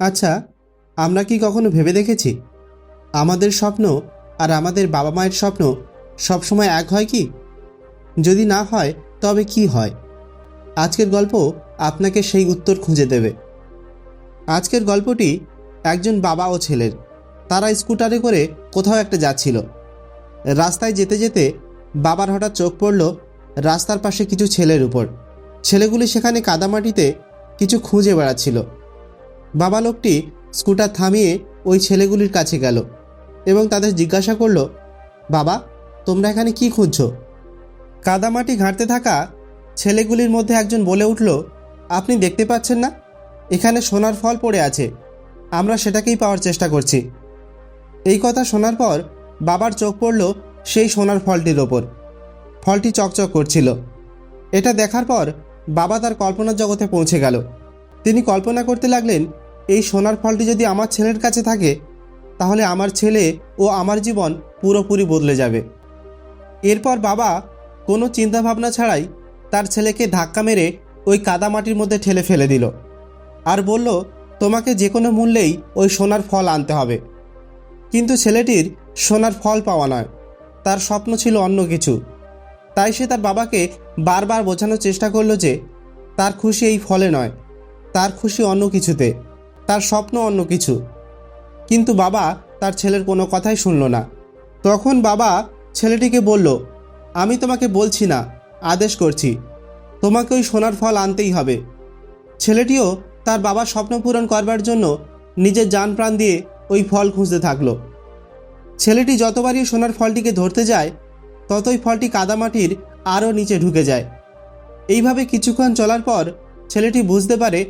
আচ্ছা আমরা কি কখনো ভেবে দেখেছি? আমাদের স্বপ্ন আর আমাদের বাবা মায়ের স্বপ্ন সবসময় এক হয় কি? যদি না হয়, তবে কি হয়? আজকের গল্প আপনাকে সেই উত্তর খুঁজে দেবে। আজকের গল্পটি একজন বাবা ও ছেলের। তারা স্কুটারে করে কোথাও একটা যাচ্ছিল। রাস্তায় যেতে যেতে বাবার হঠাৎ চোখ পড়ল রাস্তার পাশে কিছু ছেলের উপর। ছেলেগুলি সেখানে কাদামাটিতে কিছু খুঁজে বেড়াচ্ছিল। বাবা লোকটি স্কুটার থামিয়ে ওই ছেলেগুলির কাছে গেল এবং তাদের জিজ্ঞাসা করল, বাবা, তোমরা এখানে কি খুঁজছো? কাদামাটি ঘাঁটতে থাকা ছেলেগুলির মধ্যে একজন বলে উঠল, আপনি দেখতে পাচ্ছেন না, এখানে সোনার ফল পড়ে আছে, আমরা সেটাকেই পাওয়ার চেষ্টা করছি। এই কথা শোনার পর বাবার চোখ পড়ল সেই সোনার ফলটির ওপর। ফলটি চকচক করছিল। এটা দেখার পর বাবা তার কল্পনার জগতে পৌঁছে গেল। তিনি কল্পনা করতে লাগলেন এই সোনার ফলটি যদি আমার ছেলের কাছে থাকে, তাহলে আমার ছেলে ও আমার জীবন পুরোপুরি বদলে যাবে। এরপর বাবা কোনো চিন্তাভাবনা ছাড়াই তার ছেলেকে ধাক্কা মেরে ওই কাদামাটির মধ্যে ঠেলে ফেলে দিল আর বলল, তোমাকে যে কোনো মূল্যেই ওই সোনার ফল আনতে হবে। কিন্তু ছেলেটির সোনার ফল পাওয়া নয়। তার স্বপ্ন ছিল অন্য কিছু। তাই সে তার বাবাকে বারবার বোঝানোর চেষ্টা করল যে তার খুশি এই ফলে নয়, তার খুশি অন্য কিছুতে। তার স্বপ্ন অন্য কিছু। কিন্তু বাবা তার ছেলের কোনো কথাই শুনল না। তখন বাবা ছেলেটিকে বলল, আমি তোমাকে বলছি না, আদেশ করছি। তোমাকে ওই সোনার ফল আনতেই হবে। ছেলেটিও তার বাবার স্বপ্ন পূরণ করবার জন্য নিজের যান প্রাণ দিয়ে ওই ফল খুঁজতে থাকল। ছেলেটি যতবারই সোনার ফলটিকে ধরতে যায়, ততই ফলটি কাদামাটির আরও নিচে ঢুকে যায়। এইভাবে কিছুক্ষণ চলার পর ছেলেটি বুঝতে পারে,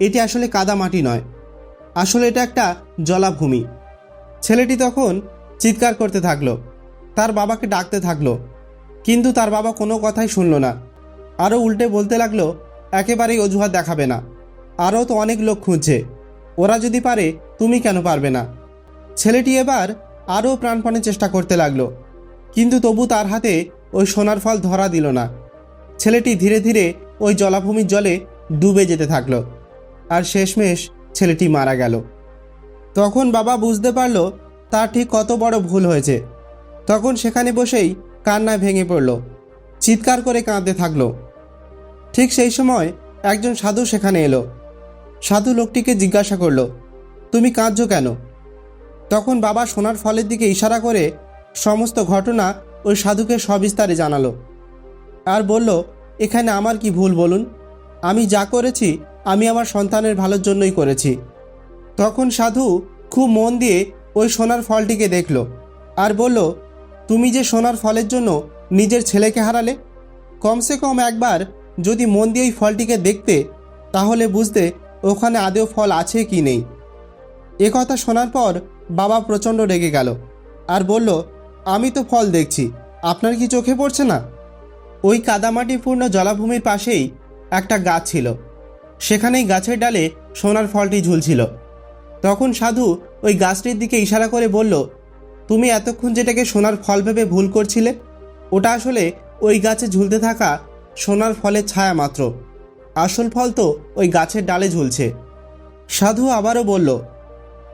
এটি আসলে কাদামাটি নয়। আসলে এটা একটা জলাভূমি। ছেলেটি তখন চিৎকার করতে থাকল। তার বাবাকে ডাকতে থাকল। কিন্তু তার বাবা কোনো কথাই শুনল না। আরও উল্টে বলতে লাগল, একেবারেই অজুহাত দেখাবে না। আরও তো অনেক লোক খুঁজছে। ওরা যদি পারে, তুমি কেন পারবে না? ছেলেটি এবার আরও প্রাণপণে চেষ্টা করতে লাগল। কিন্তু তবু তার হাতে ওই সোনার ফল ধরা দিল না। ছেলেটি ধীরে ধীরে ওই জলাভূমির জলে ডুবে যেতে থাকল। আর শেষমেশ ছেলেটি মারা গেল। তখন বাবা বুঝতে পারল তার ঠিক কত বড় ভুল হয়েছে। তখন সেখানে বসেই কান্নায় ভেঙে পড়ল, চিৎকার করে কাঁদতে থাকল। ঠিক সেই সময় একজন সাধু সেখানে এলো। সাধু লোকটিকে জিজ্ঞাসা করল, তুমি কাঁদছো কেন? তখন বাবা সোনার ফলের দিকে ইশারা করে সমস্ত ঘটনা ওই সাধুকে সবিস্তারে জানালো। আর বলল, এখানে আমার কি ভুল বলুন? আমি যা করেছি আমি আমার সন্তানের ভালোর জন্যই করেছি। তখন সাধু খুব মন দিয়ে ওই সোনার ফলটিকে দেখল আর বলল, তুমি যে সোনার ফলের জন্য নিজের ছেলেকে হারালে? কমসে কম একবার যদি মন দিয়ে ওই ফলটিকে দেখতে, তাহলে বুঝতে ওখানে আদেও ফল আছে কি নেই। কথা শোনার পর বাবা প্রচণ্ড রেগে গেল আর বলল, আমি তো ফল দেখছি, আপনার কি চোখে পড়ছে না? ওই কাদামাটিপূর্ণ জলাভূমির পাশেই একটা গাছ ছিল। সেখানেই গাছের ডালে সোনার ফলটি ঝুলছিল। তখন সাধু ওই গাছটির দিকে ইশারা করে বলল, তুমি এতক্ষণ যেটাকে সোনার ফল ভেবে ভুল করছিলে, ওটা আসলে ওই গাছে ঝুলতে থাকা সোনার ফলের ছায়া মাত্র। আসল ফল তো ওই গাছের ডালে ঝুলছে। সাধু আবারও বলল,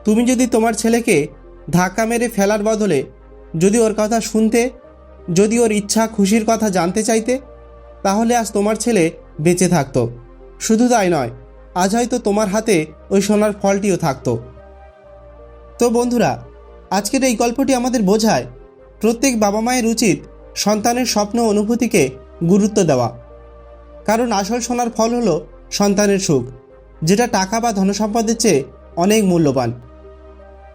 তুমি যদি তোমার ছেলেকে ধাক্কা মেরে ফেলার বদলে যদি ওর কথা শুনতে, যদি ওর ইচ্ছা খুশির কথা জানতে চাইতে, তাহলে আজ তোমার ছেলে বেঁচে থাকতো। শুধু তাই নয় আজ হয়তো তোমার হাতে ওই সোনার ফলটিও থাকতো। তো বন্ধুরা, আজকের এই গল্পটি আমাদের বোঝায় প্রত্যেক বাবা মায়ের উচিত সন্তানের স্বপ্ন অনুভূতিকে গুরুত্ব দেওয়া। কারণ আসল সোনার ফল হলো সন্তানের সুখ, যেটা টাকা বা ধনসম্পদের চেয়ে অনেক মূল্যবান।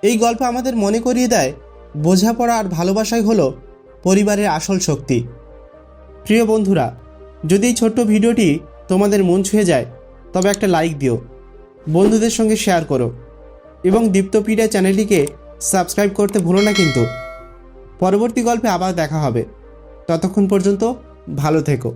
এই গল্প আমাদের মনে করিয়ে দেয়, বোঝাপড়া আর ভালোবাসাই হলো পরিবারের আসল শক্তি। প্রিয় বন্ধুরা, যদি এই ছোট্ট ভিডিওটি তোমাদের মন ছুঁয়ে যায়, তবে একটা লাইক দিও। বন্ধুদের সঙ্গে শেয়ার করো। এবং দীপ্তপিডিয়া চ্যানেলটিকে সাবস্ক্রাইব করতে ভুলো না কিন্তু। পরবর্তী গল্পে আবার দেখা হবে। ততক্ষণ পর্যন্ত ভালো থেকো।